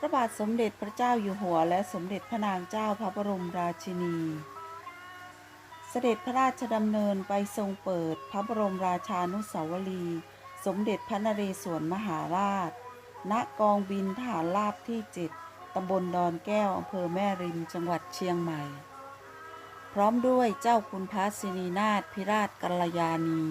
พระบาทสมเด็จพระเจ้าอยู่หัวและสมเด็จพระนางเจ้าพระบรมราชินี เสด็จพระราชดำเนินไปทรงเปิดพระบรมราชานุสาวรีย์สมเด็จพระนเรศวรมหาราช ณ กองบินทหารราบที่7ตำบลดอนแก้วอำเภอแม่ริมจังหวัดเชียงใหม่ พร้อมด้วยเจ้าคุณพระศินีนาถพิราชกัลยาณี